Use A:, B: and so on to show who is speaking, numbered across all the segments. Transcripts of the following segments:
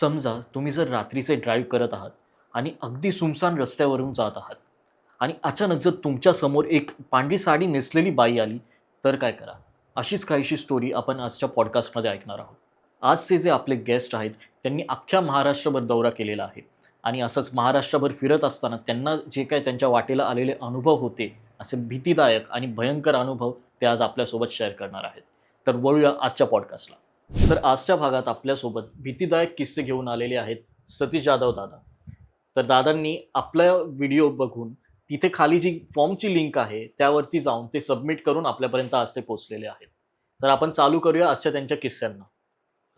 A: समजा तुम्ही जर रात्रीचे ड्राईव्ह करत आहात आणि अगदी सुमसान रस्त्यावरून जात आहात आणि अचानक जर तुमच्यासमोर एक पांढरी साडी नेसलेली बाई आली तर काय करा? अशीच काहीशी स्टोरी आपण आजच्या पॉडकास्टमध्ये ऐकणार आहोत. आजचे जे आपले गेस्ट आहेत त्यांनी अख्ख्या महाराष्ट्रभर दौरा केलेला आहे. आणि असंच महाराष्ट्रभर फिरत असताना त्यांना जे काय त्यांच्या वाटेला आलेले अनुभव होते असे भीतीदायक आणि भयंकर अनुभव ते आज आपल्यासोबत शेअर करणार आहेत. तर वळूया आजच्या पॉडकास्टला तर आजच्या भागात आपल्यासोबत भीतीदायक किस्से घेऊन आलेले आहेत सतीश जाधव दादा. तर दादांनी आपला व्हिडिओ बघून तिथे खाली जी फॉर्मची लिंक आहे त्यावरती जाऊन ते सबमिट करून आपल्यापर्यंत आज ते पोचलेले आहेत. तर आपण चालू करूया आजच्या त्यांच्या किस्स्यांना.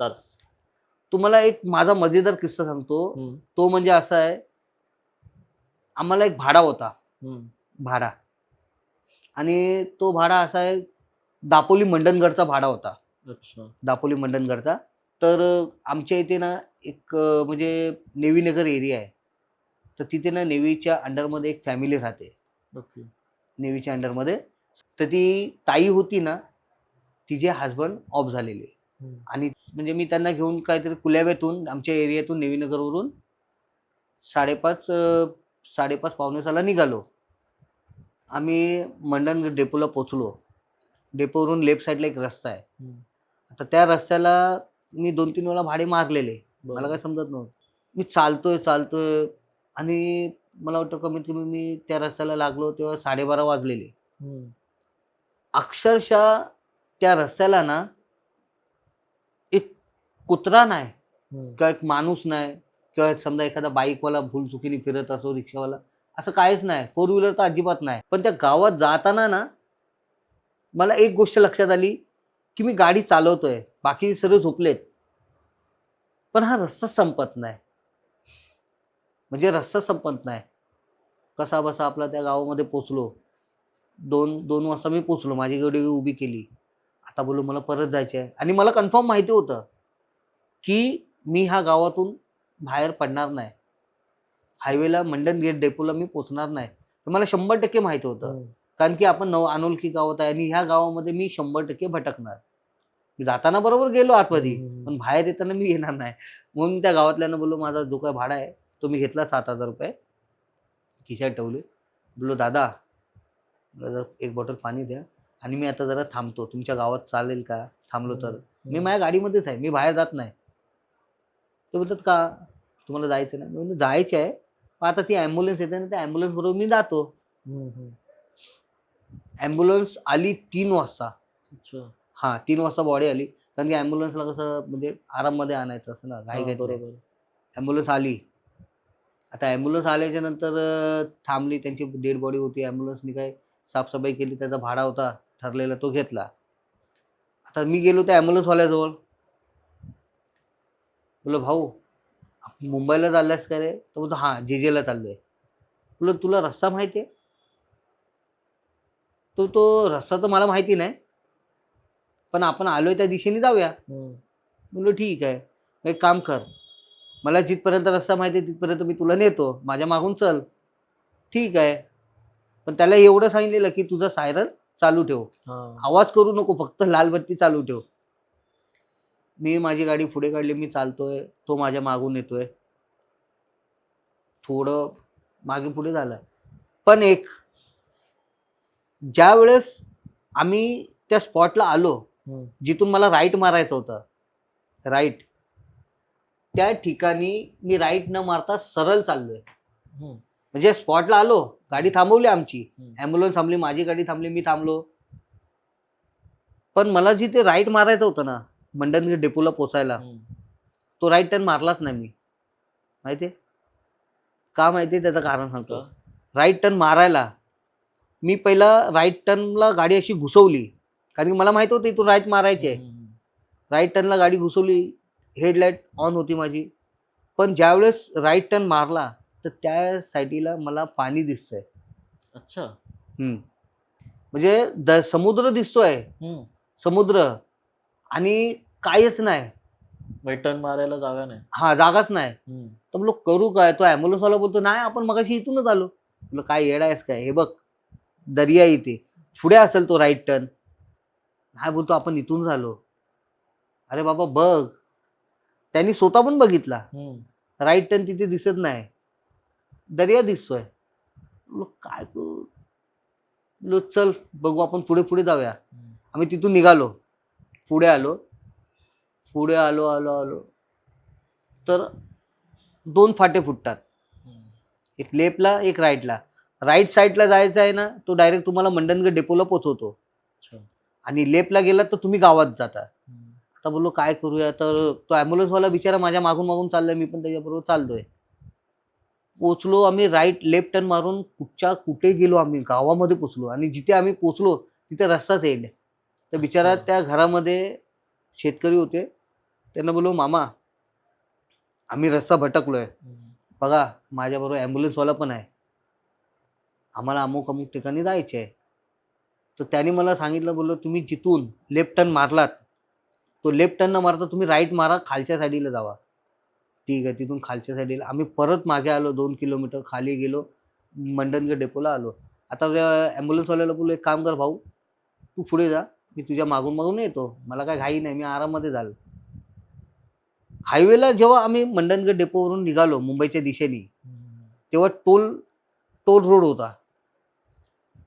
A: दादा.
B: तुम्हाला एक माझा मजेदार किस्सा सांगतो. तो म्हणजे असा आहे आम्हाला एक भाडा होता. भाडा. आणि तो भाडा असा आहे दापोली मंडणगडचा भाडा होता. दापोली मंडणगडचा तर आमच्या इथे ना एक म्हणजे नेवीनगर एरिया आहे. तर तिथे ना नेव्हीच्या अंडरमध्ये एक फॅमिली राहते.
A: ओके.
B: नेव्हीच्या अंडरमध्ये. तर ती ताई होती ना तिचे हजबंड ऑफ झालेले. आणि म्हणजे मी त्यांना घेऊन काहीतरी कुल्याब्यातून आमच्या एरियातून नेवीनगरवरून साडेपाच साडेपाच पावणे सहाला निघालो. आम्ही मंडण डेपोला पोचलो डेपोवरून लेफ्ट साईडला एक रस्ता आहे. आता त्या रस्त्याला मी दोन तीन वेळा भाडे मारलेले. मला. काय समजत नव्हतं. मी चालतोय चालतोय आणि मला वाटतं कमीत कमी मी त्या रस्त्याला लागलो तेव्हा साडेबारा वाजलेले. अक्षरशः त्या रस्त्याला ना एक कुत्रा नाही किंवा एक माणूस नाही किंवा समजा एखादा बाईकवाला भूल चुकीने फिरत असो रिक्षावाला असं काहीच नाही. फोर व्हीलर तर अजिबात नाही. पण त्या गावात जाताना ना मला एक गोष्ट लक्षात आली. की मी गाडी चालवतोय बाकी सर्व झोपलेत. पण हा रस्ता संपत नाही. म्हणजे रस्ता संपत नाही. कसा बसा आपला त्या गावामध्ये पोचलो. दोन दोन वाजता मी पोचलो माझी गाडी उभी केली. आता बोलू मला परत जायचे आहे. आणि मला कन्फर्म माहिती होतं की मी ह्या गावातून बाहेर पडणार नाही. हायवेला मंडन गेट डेपोला मी पोचणार नाही. हे मला शंभर टक्के माहिती होतं.
A: हो.
B: कारण की आपण नव अनोळखी गावात आहे आणि ह्या गावामध्ये मी शंभर टक्के भटकणार. मी जाताना बरोबर गेलो आतमध्ये पण बाहेर येताना मी येणार नाही. म्हणून मी त्या गावातल्यानं बोललो माझा जो काय भाडा आहे तो मी घेतला सात हजार रुपये. खिशात ठेवले. बोललो दादा मला जर एक बॉटल पाणी द्या आणि मी आता जरा थांबतो. तुमच्या गावात चालेल का? थांबलो तर. मी माझ्या गाडीमध्येच आहे. मी बाहेर जात नाही. ते बोलतात का? तुम्हाला जायचं नाही? मी म्हणलं जायचं आहे. आता ती ॲम्ब्युलन्स येते ना त्या ॲम्ब्युलन्स बरोबर मी जातो. ॲम्ब्युलन्स आली तीन वाजता.
A: अच्छा.
B: हां तीन वाजता बॉडी आली. कारण की ॲम्ब्युलन्सला कसं म्हणजे आराममध्ये आणायचं असं ना घाई घाई ॲम्ब्युलन्स आली. आता ॲम्ब्युलन्स आल्याच्यानंतर थांबली. त्यांची डेड बॉडी होती. ॲम्ब्युलन्सनी काय साफसफाई केली. त्याचा भाडा होता ठरलेला तो घेतला. आता मी गेलो त्या ॲम्ब्युलन्सवाल्याजवळ बोलो भाऊ मुंबईला चाललायस का रे? तर बोलतो हां जेजेला चाललोय. बोलो तुला रस्ता माहिती आहे तो तो रस्ता तर मला माहिती नाही. पण आपण आलोय त्या दिशेने जाऊया. म्हणलं ठीक आहे. एक काम कर. मला जिथपर्यंत रस्ता माहिती आहे तिथपर्यंत मी तुला नेतो. माझ्या मागून चल. ठीक आहे. पण त्याला एवढं सांगितलेलं की तुझा सायरन चालू ठेव. आवाज करू नको फक्त लाल बत्ती चालू ठेव. मी माझी गाडी पुढे काढली मी चालतोय. तो माझ्या मागून येतोय. थोडं मागे पुढे झालं पण एक ज्या वेळेस आम्ही त्या स्पॉटला आलो जिथून मला राईट मारायचं होतं. राईट त्या ठिकाणी मी राईट न मारता सरळ चाललोय. म्हणजे स्पॉटला आलो गाडी थांबवली आमची.
A: हम्म.
B: ॲम्ब्युलन्स थांबली माझी गाडी थांबली मी थांबलो. पण मला जिथे राईट मारायचं होतं ना मंडनगीर डेपोला पोचायला तो राईट टर्न मारलाच नाही मी. माहितीये? का माहितीये? त्याचं कारण सांगतो? राईट टर्न मारायला मी पहिला राईट टर्नला गाडी अशी घुसवली. कारण की मला माहीत होतं इथून राईट मारायची. आहे राईट टर्नला गाडी घुसवली. हेडलाईट ऑन होती माझी. पण ज्यावेळेस राईट टर्न मारला तर त्या साईडीला मला पाणी दिसतंय.
A: अच्छा.
B: हम्म. म्हणजे द समुद्र दिसतोय. समुद्र. आणि काहीच नाही.
A: टर्न मारायला जागा नाही.
B: हा जागाच नाही. तर बोलो करू काय? तो ॲम्ब्युलन्स वाला बोलतो नाही आपण मगाशी इथूनच आलो. काय येडा आहेस काय? हे बघ. दर्या इथे पुढे असेल तो राईट टर्न नाही बोलतो आपण इथून झालो. अरे बाबा बघ. त्यांनी स्वतः पण बघितला. राईट टर्न तिथे दिसत नाही. दर्या दिसतोय. काय करू चल बघू आपण पुढे पुढे जाऊया. आम्ही तिथून निघालो. पुढे आलो. पुढे आलो आलो आलो. तर दोन फाटे फुटतात. एक लेफ्टला एक राईटला राईट साईडला जायचं आहे ना तो डायरेक्ट तुम्हाला मंडनगड डेपोला पोचवतो. आणि लेफ्टला गेला तर तुम्ही गावात जाता. आता बोललो काय करूया? तर तो ॲम्ब्युलन्सवाला बिचारा माझ्या मागून मागून चाललाय मी पण त्याच्याबरोबर चाललोय. पोचलो आम्ही राईट लेफ्ट टर्न मारून कुठच्या कुठे गेलो आम्ही? गावामध्ये पोचलो आणि जिथे आम्ही पोचलो तिथे रस्ताच एंड तर बिचारा. त्या घरामध्ये शेतकरी होते. त्यांना बोललो मामा आम्ही रस्ता भटकलोय. बघा माझ्याबरोबर ॲम्ब्युलन्सवाला पण आहे. आम्हाला अमुक अमुक ठिकाणी जायचे आहे तर त्यांनी मला सांगितलं बोललो तुम्ही जिथून लेफ्ट टर्न मारलात तो लेफ्ट टर्न न मारता तुम्ही राईट मारा खालच्या साईडला जावा. ठीक आहे तिथून खालच्या साईडला. आम्ही परत मागे आलो दोन किलोमीटर खाली गेलो मंडनगड डेपोला आलो. आता ॲम्ब्युलन्सवाल्याला बोललो एक काम कर भाऊ तू पुढे जा मी तुझ्या मागून मागून येतो मला काय घाई नाही मी आराममध्ये झालो हायवेला जेव्हा आम्ही मंडनगड डेपोवरून निघालो मुंबईच्या दिशेने. तेव्हा टोल टोल रोड होता.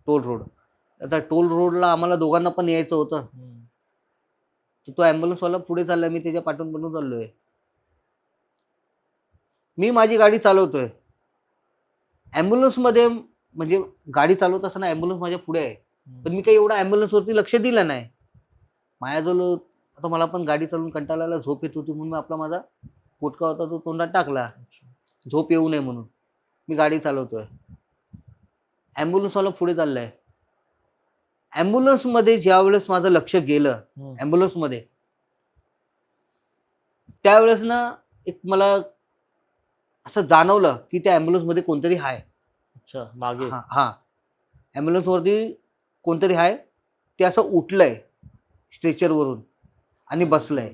B: Toll road. आता टोल रोडला आम्हाला दोघांना पण यायचं होतं. तर तो ॲम्ब्युलन्सवाला पुढे चाललाय मी त्याच्या पाठून पाठून चाललोय. मी माझी गाडी चालवतोय. ॲम्ब्युलन्समध्ये म्हणजे गाडी चालवत असताना ॲम्ब्युलन्स माझ्या पुढे आहे. पण मी काही एवढा ॲम्ब्युलन्सवरती लक्ष दिलं नाही. माझ्याजवळ आता मला पण गाडी चालवून कंटाळायला झोप येत होती म्हणून मी आपला माझा पोटका होता तो तोंडात टाकला. झोप येऊ नये म्हणून. मी गाडी चालवतोय. ॲम्ब्युलन्सवाला पुढे चाललाय. ॲम्ब्युलन्समध्ये ज्यावेळेस माझं लक्ष गेलं. ॲम्ब्युलन्समध्ये त्यावेळेस ना एक मला असं जाणवलं की त्या ॲम्ब्युलन्समध्ये कोणतरी आहे
A: अच्छा मागे.
B: हा हा. ॲम्ब्युलन्सवरती कोणतरी आहे ते असं उठलंय स्ट्रेचरवरून आणि बसलंय.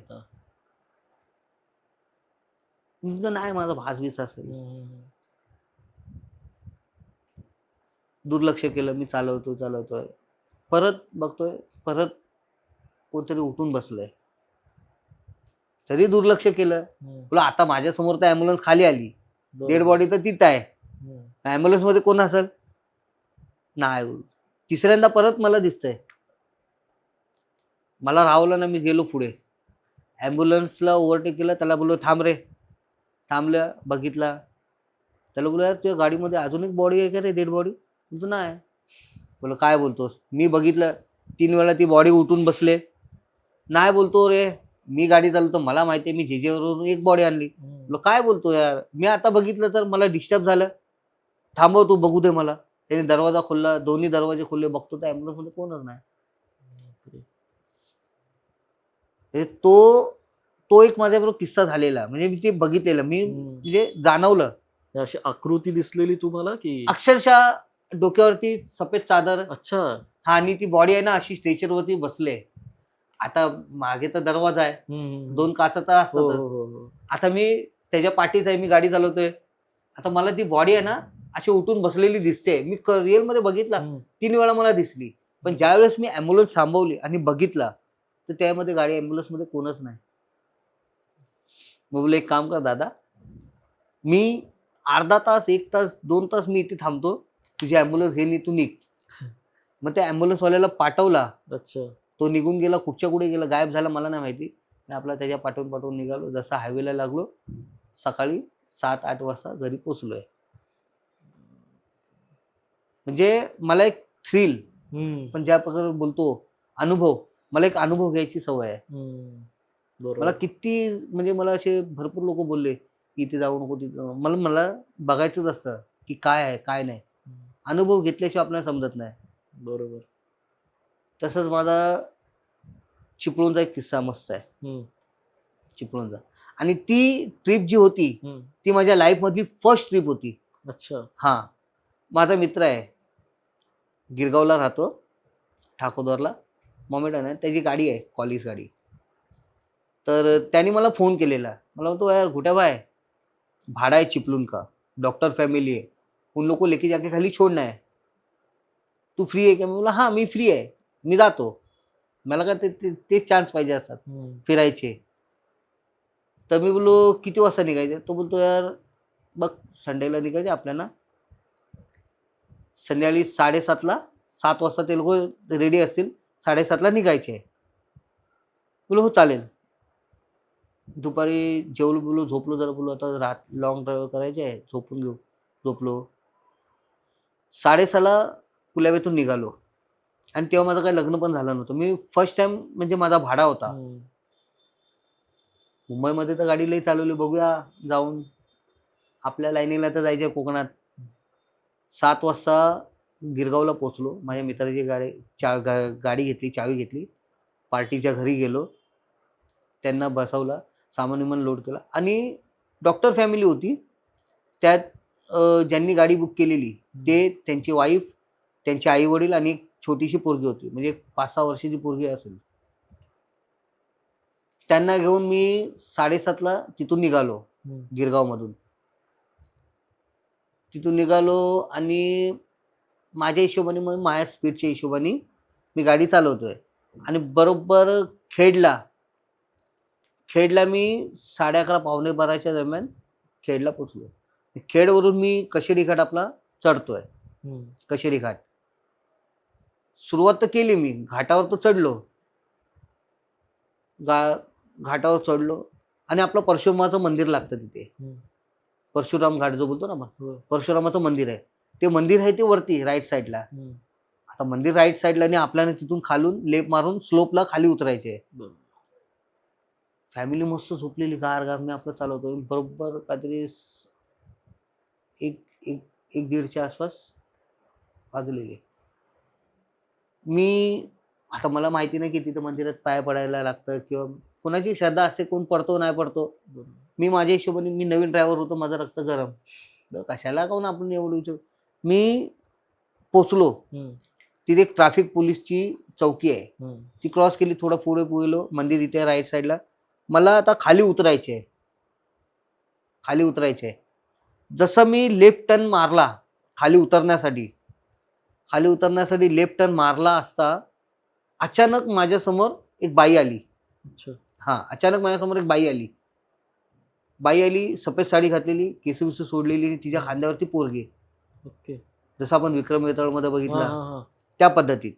B: नाही माझा भासवीस असेल
A: हम्म.
B: दुर्लक्ष केलं मी चालवतो चालवतोय. परत बघतोय परत कोणतरी उठून बसलंय. तरी दुर्लक्ष केलं. तुला आता माझ्यासमोर तर ॲम्ब्युलन्स खाली आली. डेड बॉडी तर तिथं आहे. ॲम्ब्युलन्समध्ये कोण असेल? नाही तिसऱ्यांदा परत मला दिसतंय. मला राहवलं ना मी गेलो पुढे. ॲम्ब्युलन्सला ओव्हरटेक केलं त्याला बोललो थांब रे. थांबलं बघितला. त्याला बोललो यार तुझ्या गाडीमध्ये अजून एक बॉडी आहे का रे डेड बॉडी नाही. बोल काय बोलतोस? मी बघितलं तीन वेळा ती बॉडी उठून बसले. नाही बोलतो रे. मी गाडी चालवतो मला माहिती आहे मी जेजेवरून एक बॉडी आणली. काय बोलतो यार? मी आता बघितलं तर मला डिस्टर्ब झालं. थांबव तू बघू दे मला. त्याने दरवाजा खोलला दोन्ही दरवाजे खोलले बघतो तर ॲम्ब्युलन्समध्ये कोणच नाही. म्हणजे तो तो एक माझ्याबरोबर किस्सा झालेला. म्हणजे मी ते बघितलेलं. मी. म्हणजे जाणवलं.
A: अशी आकृती दिसलेली तुम्हाला की
B: अक्षरशः डोक्यावरती सफेद चादर.
A: अच्छा.
B: हा आणि ती बॉडी आहे ना अशी स्ट्रेचरवरती बसले. आता मागे तर दरवाजा आहे.
A: हम्म.
B: दोन काचा तर
A: हो,
B: असतातच.
A: हो, हो, हो.
B: आता मी त्याच्या पाठीच आहे मी गाडी चालवतोय. आता मला ती बॉडी आहे ना अशी उठून बसलेली दिसते. मी रिअलमध्ये बघितला.
A: हम्म.
B: तीन वेळा मला दिसली. पण ज्यावेळेस मी ॲम्ब्युलन्स थांबवली आणि बघितला तर त्यामध्ये गाडी ॲम्ब्युलन्समध्ये कोणच नाही. मग बोलले एक काम कर दादा. मी अर्धा तास एक तास दोन तास मी इथे थांबतो. तुझी ॲम्ब्युलन्स घेऊन तू निघ. मग त्या ॲम्ब्युलन्सवाल्याला पाठवला.
A: अच्छा.
B: तो निघून गेला कुठच्या कुठे गेला गायब झाला मला नाही माहिती. मी आपला त्याच्या पाठवून पाठवून निघालो. जसा हायवेला लागलो सकाळी सात आठ वाजता घरी पोचलोय म्हणजे मला एक थ्रिल. पण ज्या प्रकारे बोलतो अनुभव. मला एक अनुभव घ्यायची सवय आहे. मला किती म्हणजे मला असे भरपूर लोक बोलले की इथे जाऊ नको तिथे. मला मला बघायचंच असतं की काय आहे काय नाही. अनुभव घेतल्याशिवाय आपल्याला समजत नाही.
A: बरोबर.
B: तसंच माझा चिपळूणचा एक किस्सा मस्त आहे. चिपळूणचा. आणि ती ट्रिप जी होती. ती माझ्या लाईफमधली फर्स्ट ट्रिप होती.
A: अच्छा.
B: हां. माझा मित्र आहे. गिरगावला राहतो. ठाकोदरला मॉमेडन आहे. त्याची गाडी आहे. कॉलेज गाडी. तर त्यांनी मला फोन केलेला. मला म्हणतो यार घुट्या भाई भाड़ा है चिपलून का डॉक्टर फैमिली है उन लोग को लेके जाके खाली छोड़ना है। तू फ्री आहे का मी बोला हां मी फ्री आहे मी जातो मला का ते ते- तेच चान्स पाहिजे असतात. फिरायचे तर मी बोललो किती वाजता निघायचं तो बोलतो यार बघ संडेला निघायचं आपल्याला। संध्याकाळी साडेसातला सात वाजता ते लोक रेडी असतील. साडेसातला निघायचे. बोलो हो चालेल. दुपारी जेवलो बोललो झोपलो जरा बोललो आता रात लॉंग ड्राईव्ह करायचे आहे. झोपून घेऊ. झोपलो. साडेसहाला कुलाब्यातून निघालो. आणि तेव्हा माझं काही लग्न पण झालं नव्हतं. मी फर्स्ट टाइम म्हणजे माझा भाडा होता.
A: हम्म.
B: मुंबईमध्ये तर गाडी लई चालवली. बघूया जाऊन. आपल्या लाईनीला तर जायचं कोकणात. सात वाजता गिरगावला पोचलो माझ्या मित्राची गाडी चा गा गाडी घेतली चावी घेतली. पार्टीच्या घरी गेलो. त्यांना बसवला. सामान विमान लोड केला. आणि डॉक्टर फॅमिली होती. त्यात ज्यांनी गाडी बुक केलेली ते त्यांची वाईफ त्यांचे आई वडील आणि एक छोटीशी पोरगी होती. म्हणजे पाच सहा वर्षाची पोरगी असेल. त्यांना घेऊन मी साडेसातला तिथून निघालो. गिरगावमधून. तिथून निघालो आणि माझ्या हिशोबाने मग माझ्या स्पीडच्या हिशोबाने मी गाडी चालवतोय. आणि बरोबर खेडला खेडला मी साडे अकरा पावणे बाराच्या दरम्यान खेडला पोचलो खेडवरून मी कशेडी घाट आपला चढतोय. कशेरी घाट. सुरुवात तर केली मी. घाटावर तर चढलो. गा घाटावर चढलो. आणि आपलं परशुरामाचं मंदिर लागतं तिथे. परशुराम घाट जो बोलतो ना आपण.
A: हो.
B: परशुरामाचं मंदिर आहे. ते मंदिर आहे ते वरती राईट साईडला. आता मंदिर राईट साईडला आणि आपल्याला तिथून खालून लेप मारून स्लोपला खाली उतरायचे. फॅमिली मस्त झोपलेली गार गार मी आपलं चालवतो बरोबर काहीतरी एक एक एक दीडच्या आसपास वाजलेले. मी आता मला माहिती नाही की तिथं मंदिरात पाय पडायला लागतं किंवा कोणाची श्रद्धा असते कोण पडतो नाही पडतो. मी माझ्या हिशोबाने मी नवीन ड्रायव्हर होतो माझं रक्त गरम. तर कशाला काहून आपण एवढं विचार मी पोचलो. तिथे एक ट्रॅफिक पोलीसची चौकी आहे. ती क्रॉस केली थोडं पुढे गेलो मंदिर इथे राईट साईडला मला आता खाली उतरायचे आहे खाली उतरायचे आहे जसं मी लेफ्ट टर्न मारला खाली उतरण्यासाठी खाली उतरण्यासाठी लेफ्ट टर्न मारला असता अचानक माझ्यासमोर एक बाई आली. हां अचानक माझ्यासमोर एक बाई आली. बाई आली सफेद साडी घातलेली केस विस सोडलेली तिच्या खांद्यावरती पोरगी.
A: ओके.
B: जसं आपण विक्रम
A: हा,
B: बघितलं. त्या पद्धतीत.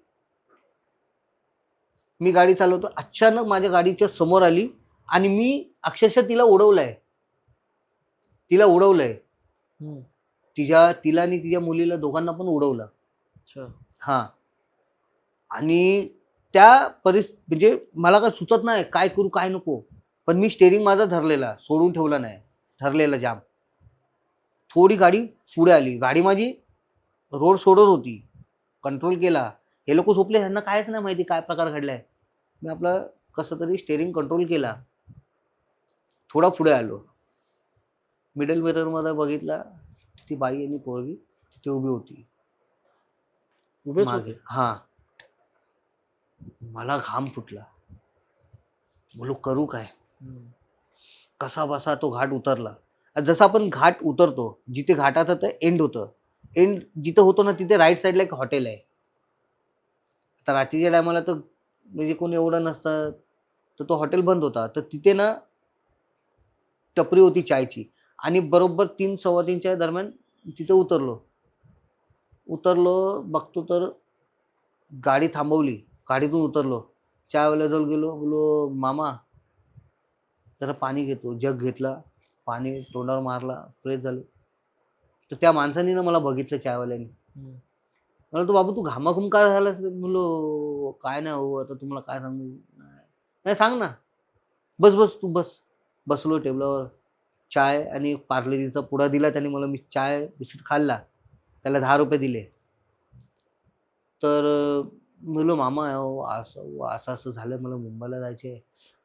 B: मी गाडी चालवतो अचानक माझ्या गाडीच्या समोर आली आणि मी अक्षरशः तिला उडवलंय. तिला उडवलंय. तिच्या तिला आणि तिच्या मुलीला दोघांना पण उडवलं.
A: अच्छा.
B: हा. आणि त्या परिस म्हणजे मला काय सुचत नाही काय करू काय नको. पण मी स्टेरिंग माझा धरलेला सोडून ठेवला नाही. ठरलेला जाम थोडी गाडी पुढे आली. गाडी माझी रोड सोडत होती. कंट्रोल केला. हे लोक झोपले ह्यांना कायच नाही माहिती काय प्रकार घडलाय. मी आपलं कसं तरी स्टेरिंग कंट्रोल केला. थोडा पुढे आलो. मिडल मिररमध्ये बघितला ती बाई आणि पोरगी तिथे उभी होती.
A: उभेच
B: मागे.
A: होते
B: हा. मला घाम फुटला. बोलू करू काय?
A: हम्म.
B: कसा बसा तो घाट उतरला. जसं आपण घाट उतरतो जिथे घाटाचं ते एंड होतं. एंड जिथं होतो ना तिथे राईट साईडला एक हॉटेल आहे. आता रात्रीच्या टायमाला तर म्हणजे कोण एवढं नसतं. तर तो हॉटेल बंद होता. तर तिथे ना टपरी होती चायची. आणि बरोबर तीन सव्वा तीनच्या दरम्यान तिथे उतरलो. उतरलो बघतो तर गाडी थांबवली. गाडीतून उतरलो. जवळ गेलो. बोलो मामा जरा पाणी घेतो. जग घेतला. पाणी तोंडावर मारला. फ्रेश झालो. तर त्या माणसाने ना मला बघितलं चायवाल्याने. मला तो बाबू तू घामाघूम काय झालास? रे?" म्हणलो काय नाही हो आता तुम्हाला काय सांगू. नाही सांग ना. बस बस तू बस. बसलो टेबलावर. चाय आणि पार्लेजीचा पुडा दिला त्याने मला मी चाय बिस्किट खाल्ला. त्याला दहा रुपये दिले. तर म्हणलो मामा असं असं असं झालं मला मुंबईला जायचं आहे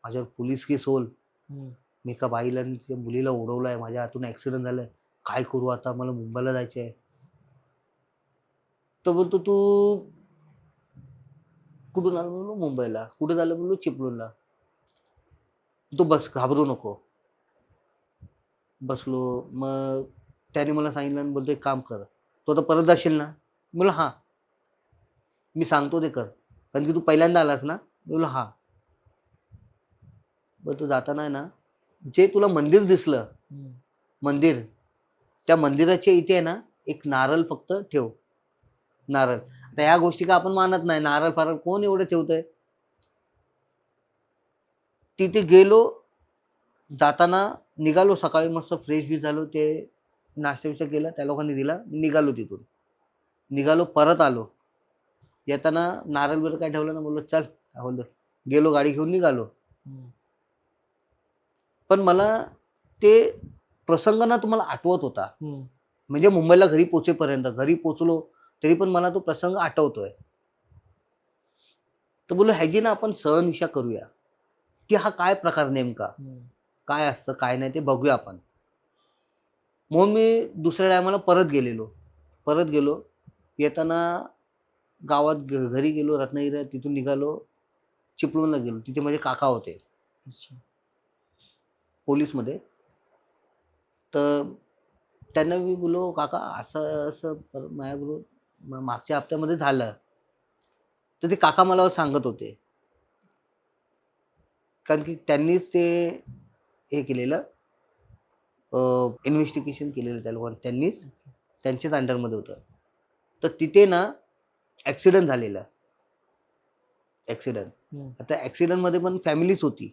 B: माझ्यावर पोलीस केस होल. मी एका बाईला मुलीला उडवलं आहे माझ्या हातून ॲक्सिडेंट झालं. आहे काय करू आता? मला मुंबईला जायचं आहे तो बोलतो तू कुठून आलो? म्हणलो मुंबईला. कुठे झालं? म्हणलो चिपळूणला. तू बस घाबरू नको. बसलो मग त्याने मला सांगितलं आणि बोलतो एक काम कर तू आता परत जाशील ना? बोला हां. मी सांगतो ते कर कारण की तू पहिल्यांदा आलास ना? मी बोललो हां. बरं तू जाताना आहे ना जे तुला मंदिर दिसलं मंदिर त्या मंदिराच्या इथे आहे ना एक नारळ फक्त ठेव. नारळ. आता ह्या गोष्टी का आपण मानत नाही? नारळ फारळ कोण एवढं ठेवतंय? तिथे गेलो जाताना निघालो सकाळी मस्त फ्रेश बी झालो ते नाश्ता बिष्टा केला त्या लोकांनी दिला निघालो तिथून. निघालो परत आलो. येताना नारळ बिरळ काय ठेवलं ना बोललो चल काय बोलतो गेलो गाडी घेऊन निघालो. पण मला ते प्रसंग ना तुम्हाला आठवत होता. म्हणजे मुंबईला घरी पोचेपर्यंत घरी पोचलो तरी पण मला तो प्रसंग आठवतोय. तर बोललो ह्याची ना आपण सहनिशा करूया. की हा काय प्रकार नेमका? काय असतं काय नाही ते बघूया आपण. म्हणून मी दुसऱ्या टायमाला परत गेलेलो. परत गेलो. येताना गावात घरी गेलो रत्नागिरी तिथून निघालो. चिपळूणला गेलो. तिथे माझे काका होते. पोलीसमध्ये. तर त्यांना मी बोललो काका असं असं पर- माझ्याबरोबर म- मागच्या हप्त्यामध्ये झालं. तर ते काका मला सांगत होते. कारण की त्यांनीच ते हे केलेलं इन्व्हेस्टिगेशन केलेलं त्या लोकांनी. त्यांनीच त्यांच्याच अंडरमध्ये होतं. तर तिथे ना ॲक्सिडेंट झालेला. ॲक्सिडेंट आता ॲक्सिडेंटमध्ये पण फॅमिलीच होती.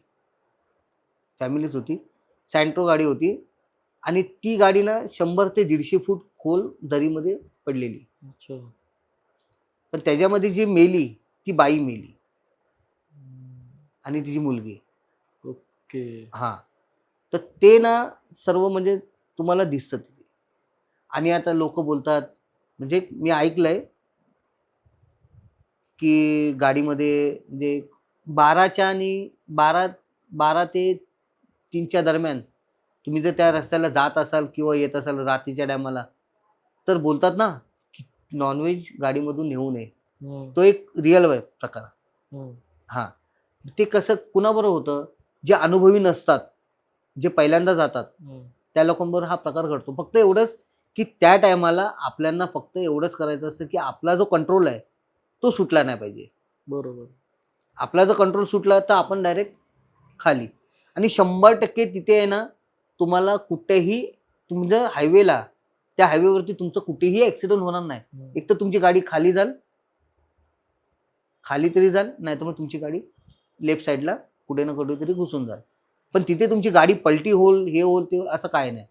B: फॅमिलीच होती. सँट्रो गाडी होती. आणि ती गाडी ना शंभर ते दीडशे फूट खोल दरीमध्ये पडलेली. पण त्याच्यामध्ये जी मेली ती बाई मेली. आणि तिची मुलगी.
A: ओके.
B: हां. तर ते ना सर्व म्हणजे तुम्हाला दिसतं तिथे. आणि आता लोक बोलतात म्हणजे मी ऐकलंय की गाडीमध्ये म्हणजे बाराच्या आणि बारा बारा ते तीनच्या दरम्यान तुम्ही जर त्या रस्त्याला जात असाल किंवा येत असाल रात्रीच्या टायमाला तर बोलतात ना की नॉनव्हेज गाडीमधून नेऊ नये. तो एक रिअल प्रकार. हां. ते कसं कुणाबरोबर होतं? जे अनुभवी नसतात. जे पहिल्यांदा जातात त्या लोकांबरोबर हा प्रकार घडतो. फक्त एवढंच की त्या टायमाला आपल्याला फक्त एवढंच करायचं असतं की आपला जो कंट्रोल आहे तो सुटला नाही पाहिजे.
A: बरोबर.
B: आपला जर कंट्रोल सुटला तर आपण डायरेक्ट खाली. आणि शंभर टक्के तिथे आहे ना तुम्हाला कुठेही तुमच्या हायवेला त्या हायवेवरती तुमचं कुठेही ॲक्सिडेंट होणार नाही. एक तर तुमची गाडी खाली जाल. खाली तरी जाल नाही तर मग तुमची गाडी लेफ्ट साईडला कुठे ना कुठे तरी घुसून जाल. पण तिथे तुमची गाडी पलटी होल हे होल ते होल असं काय नाही.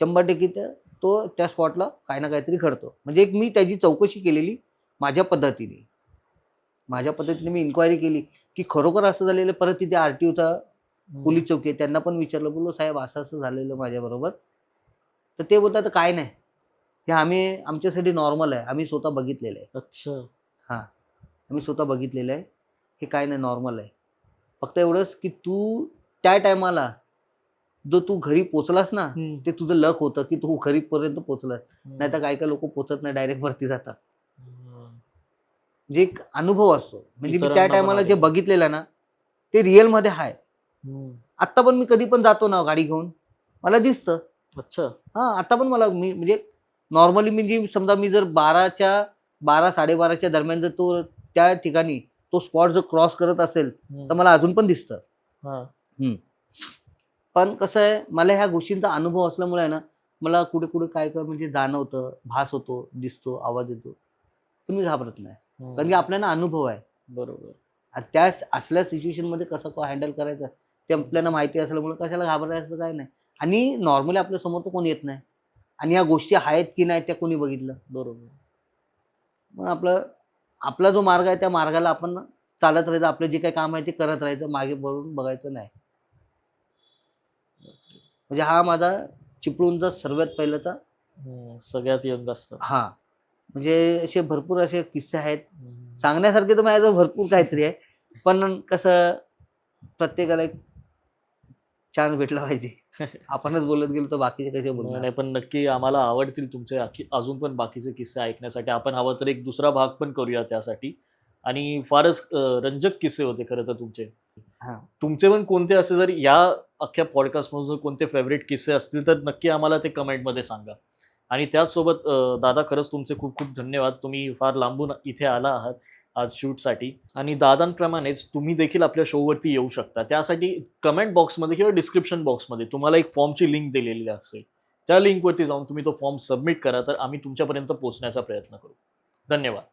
B: शंभर टक्के त्या- तो त्या स्पॉटला काय ना काहीतरी घडतो. म्हणजे एक मी त्याची चौकशी केलेली माझ्या पद्धतीने. माझ्या पद्धतीने मी इन्क्वायरी केली की खरोखर असं झालेलं परत तिथे आर टी ओचा पोलीस चौकी आहे त्यांना पण विचारलं बोललो साहेब असं असं झालेलं माझ्याबरोबर. तर ते बोलतात काय नाही. हे आम्ही आमच्यासाठी नॉर्मल आहे. आम्ही स्वतः बघितलेलं आहे.
A: अच्छा.
B: आम्ही स्वतः बघितलेलं आहे. हे काय नाही नॉर्मल आहे. फक्त एवढंच की तू त्या टायमाला जो तू घरी पोचलास ना ते तुझं लक होतं की तू घरीपर्यंत पोचलास. नाही तर काही काही लोक पोचत नाही डायरेक्ट वरती जातात. म्हणजे एक अनुभव असतो. म्हणजे मी त्या टायमाला जे. बघितलेलं ना ते रिअलमध्ये आहे आत्ता पण मी कधी पण जातो ना गाडी घेऊन मला दिसतं.
A: अच्छा.
B: हा आता पण मला मी म्हणजे नॉर्मली म्हणजे समजा मी जर बाराच्या बारा साडेबाराच्या दरम्यान जर तो त्या ठिकाणी तो स्पॉट जर क्रॉस करत असेल तर मला अजून पण दिसतं.
A: हा.
B: पण कसं आहे मला ह्या गोष्टींचा अनुभव असल्यामुळे आहे ना मला कुठे कुठे काय काय म्हणजे जाणवतं भास होतो दिसतो आवाज येतो. पण मी घाबरत नाही. कारण की आपल्याला अनुभव आहे.
A: बरोबर.
B: आणि त्या असल्या सिच्युएशनमध्ये कसं हँडल करायचं ते आपल्याला माहिती असल्यामुळे कशाला घाबरायचं काय नाही. आणि नॉर्मली आपल्यासमोर तर कोणी येत नाही. आणि ह्या गोष्टी आहेत की नाही त्या कोणी बघितलं.
A: बरोबर.
B: मग आपलं आपला जो मार्ग आहे त्या मार्गाला आपण चालत राहायचं आपलं जे काही काम आहे ते करत राहायचं मागे बघून बघायचं नाही. म्हणजे हा माझा चिपळूणचा सर्वात पहिल्याचा
A: सगळ्यात यंग असतं.
B: हा. म्हणजे असे भरपूर असे किस्से आहेत. सांगण्यासारखे तर माझ्याजवळ भरपूर काहीतरी आहे. पण कसं प्रत्येकाला एक चान्स भेटला पाहिजे. आपणच बोलत गेलो तर बाकीचे कसे बोलणार?
A: नाही पण नक्की आम्हाला आवडतील तुमचे अजून पण बाकीचे किस्से ऐकण्यासाठी. आपण हवं तर एक दुसरा भाग पण करूया त्यासाठी. आणि फारच रंजक किस्से होते खरं तर तुमचे.
B: हा.
A: तुमचे पण कोणते असे जर या अख्ख्या पॉडकास्टमधून जर कोणते फेवरेट किस्से असतील तर नक्की आम्हाला ते कमेंटमध्ये सांगा. आणि त्याचसोबत दादा खरंच तुमचे खूप खूप धन्यवाद. तुम्ही फार लांबून इथे आला आहात आज शूटसाठी. आणि दादांप्रमाणेच तुम्ही देखील आपल्या शोवरती येऊ शकता. त्यासाठी कमेंट बॉक्समध्ये किंवा डिस्क्रिप्शन बॉक्समध्ये तुम्हाला एक फॉर्मची लिंक दिलेली असेल. त्या लिंकवरती जाऊन तुम्ही तो फॉर्म सबमिट करा तर आम्ही तुमच्यापर्यंत पोहोचण्याचा प्रयत्न करू. धन्यवाद.